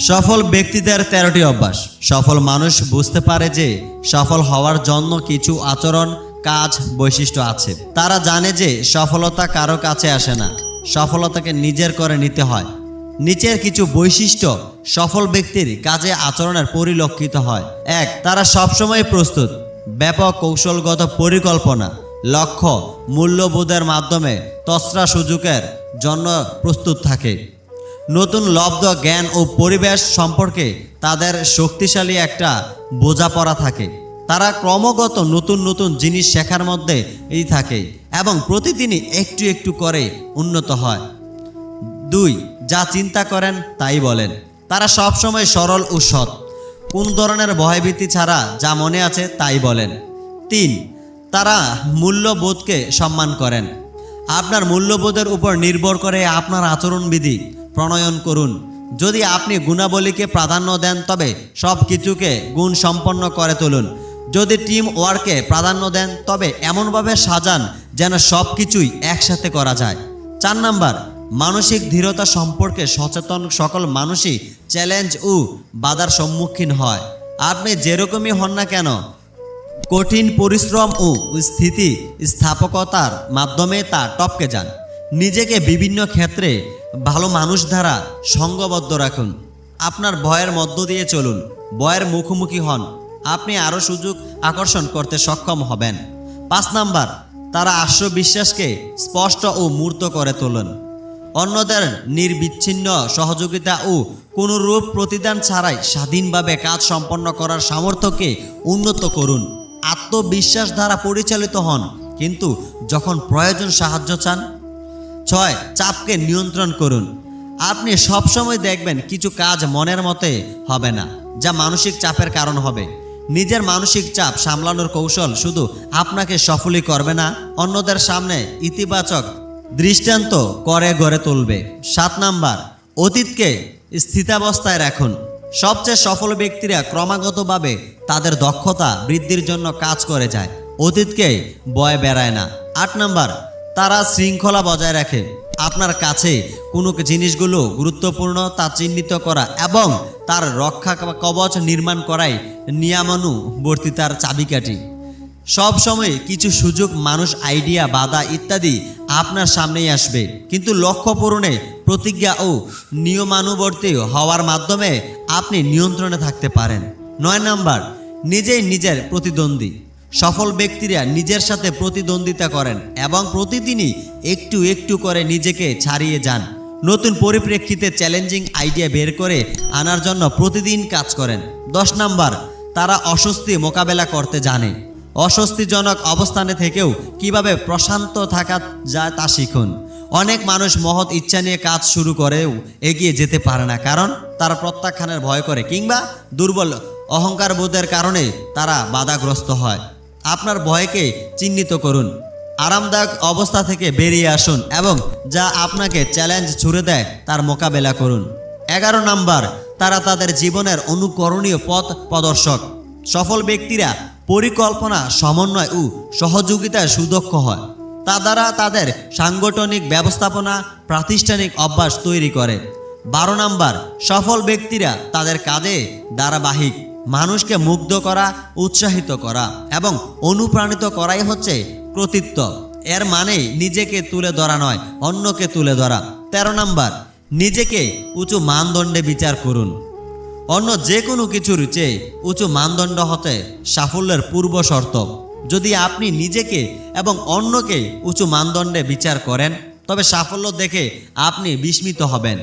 সফল ব্যক্তিদের তেরোটি অভ্যাস। সফল মানুষ বুঝতে পারে যে সফল হওয়ার জন্য কিছু আচরণ, কাজ, বৈশিষ্ট্য আছে। তারা জানে যে সফলতা কারও কাছে আসে না। সফলতাকে নিজের করে নিতে হয়। নিচের কিছু বৈশিষ্ট্য সফল ব্যক্তির কাজে আচরণের পরিলক্ষিত হয়। এক, তারা সবসময় প্রস্তুত। ব্যাপক কৌশলগত পরিকল্পনা, লক্ষ্য, মূল্যবোধের মাধ্যমে তসরা সুযোগের জন্য প্রস্তুত থাকে। নতুন লব্ধ জ্ঞান ও পরিবেশ সম্পর্কে তাদের শক্তিশালী একটা বোঝাপড়া থাকে। তারা ক্রমাগত নতুন নতুন জিনিস শেখার মধ্যে এই থাকে এবং প্রতিদিনই একটু একটু করে উন্নত হয়। দুই, যা চিন্তা করেন তাই বলেন। তারা সবসময় সরল ও সৎ। কোন ধরনের ভয়ভীতি ছাড়া যা মনে আছে তাই বলেন। তিন, তারা মূল্যবোধকে সম্মান করেন। আপনার মূল্যবোধের উপর নির্ভর করে আপনার আচরণবিধি। প্রণয়ন করুন। যদি আপনি গুণাবলীকে প্রাধান্য দেন, তবে সব কিছুকে গুণ সম্পন্ন করে তুলুন। যদি টিম ওয়ার্কে প্রাধান্য দেন, তবে এমনভাবে সাজান যেন সব কিছুই একসাথে করা যায়। চার নাম্বার, মানসিক দৃঢ়তা সম্পর্কে সচেতন সকল মানুষই চ্যালেঞ্জ ও বাধার সম্মুখীন হয়। আপনি যেরকমই হন না কেন, কঠিন পরিশ্রম ও স্থিতি স্থাপকতার মাধ্যমে তা টপকে যান। নিজেকে বিভিন্ন ক্ষেত্রে ভালো মানুষ দ্বারা সঙ্গবদ্ধ রাখুন। আপনার ভয়ের মধ্য দিয়ে চলুন। ভয়ের মুখোমুখি হন। আপনি আরও সুযোগ আকর্ষণ করতে সক্ষম হবেন। পাঁচ নাম্বার, তারা আত্মবিশ্বাসকে স্পষ্ট ও মূর্ত করে তোলেন। অন্যদের নির্বিচ্ছিন্ন সহযোগিতা ও কোনো রূপ প্রতিদান ছাড়াই স্বাধীনভাবে কাজ সম্পন্ন করার সামর্থ্যকে উন্নত করুন। আত্মবিশ্বাস দ্বারা পরিচালিত হন, কিন্তু যখন প্রয়োজন সাহায্য চান ছয়, চাপকে নিয়ন্ত্রণ করুন। আপনি সবসময় দেখবেন কিছু কাজ মনের মতে হবে না, যা মানসিক চাপের কারণ হবে। নিজের মানসিক চাপ সামলানোর কৌশল শুধু আপনাকে সফলই করবে না, অন্যদের সামনে ইতিবাচক দৃষ্টান্ত করে গড়ে তুলবে। সাত নাম্বার, অতীতকে স্থিতাবস্থায় রাখুন। সবচেয়ে সফল ব্যক্তিরা ক্রমাগতভাবে তাদের দক্ষতা বৃদ্ধির জন্য কাজ করে যায়, অতীতকে বয় বেড়ায় না। আট নাম্বার তারা শৃঙ্খলা বজায় রাখে। আপনার কাছে কোনো জিনিসগুলো গুরুত্বপূর্ণ তা চিহ্নিত করা এবং তার রক্ষা কবচ নির্মাণ করাই নিয়ামানুবর্তিতার চাবিকাঠি। সব সময় কিছু সুযোগ, মানুষ, আইডিয়া, বাধা ইত্যাদি আপনার সামনেই আসবে। কিন্তু লক্ষ্য পূরণে প্রতিজ্ঞা ও নিয়মানুবর্তী হওয়ার মাধ্যমে আপনি নিয়ন্ত্রণে থাকতে পারেন। নয় নাম্বার, নিজেই নিজের প্রতিদ্বন্দ্বী। সফল ব্যক্তিরা নিজের সাথে প্রতিদ্বন্দ্বিতা করেন এবং প্রতিদিনই একটু একটু করে নিজেকে ছাড়িয়ে যান। নতুন পরিপ্রেক্ষিতে চ্যালেঞ্জিং আইডিয়া বের করে আনার জন্য প্রতিদিন কাজ করেন। দশ নাম্বার, তারা অস্বস্তি মোকাবেলা করতে জানে। অস্বস্তিজনক অবস্থানে থেকেও কীভাবে প্রশান্ত থাকা যায় তা শিখুন। অনেক মানুষ মহৎ ইচ্ছা নিয়ে কাজ শুরু করেও এগিয়ে যেতে পারে না, কারণ তারা প্রত্যাখ্যানের ভয় করে কিংবা দুর্বল অহংকার বোধের কারণে তারা বাধাগ্রস্ত হয়। আপনার ভয়কে চিহ্নিত করুন। আরামদায়ক অবস্থা থেকে বেরিয়ে আসুন এবং যা আপনাকে চ্যালেঞ্জ ছুড়ে দেয় তার মোকাবেলা করুন। এগারো নাম্বার, তারা তাদের জীবনের অনুকরণীয় পথ প্রদর্শক। সফল ব্যক্তিরা পরিকল্পনা, সমন্বয় ও সহযোগিতায় সুদক্ষ হয়। তা দ্বারা তাদের সাংগঠনিক ব্যবস্থাপনা, প্রাতিষ্ঠানিক অভ্যাস তৈরি করে। বারো নাম্বার, সফল ব্যক্তিরা তাদের কাজে ধারাবাহিক। মানুষকে মুগ্ধ করা, উৎসাহিত করা এবং অনুপ্রাণিত করাই হচ্ছে কৃতিত্ব। এর মানে নিজেকে তুলে ধরা নয়, অন্যকে তুলে ধরা। তেরো নাম্বার, নিজেকে উঁচু মানদণ্ডে বিচার করুন। অন্য যে কোনো কিছুর চেয়ে উঁচু মানদণ্ড হতে সাফল্যের পূর্ব শর্ত। যদি আপনি নিজেকে এবং অন্যকে উঁচু মানদণ্ডে বিচার করেন, তবে সাফল্য দেখে আপনি বিস্মিত হবেন।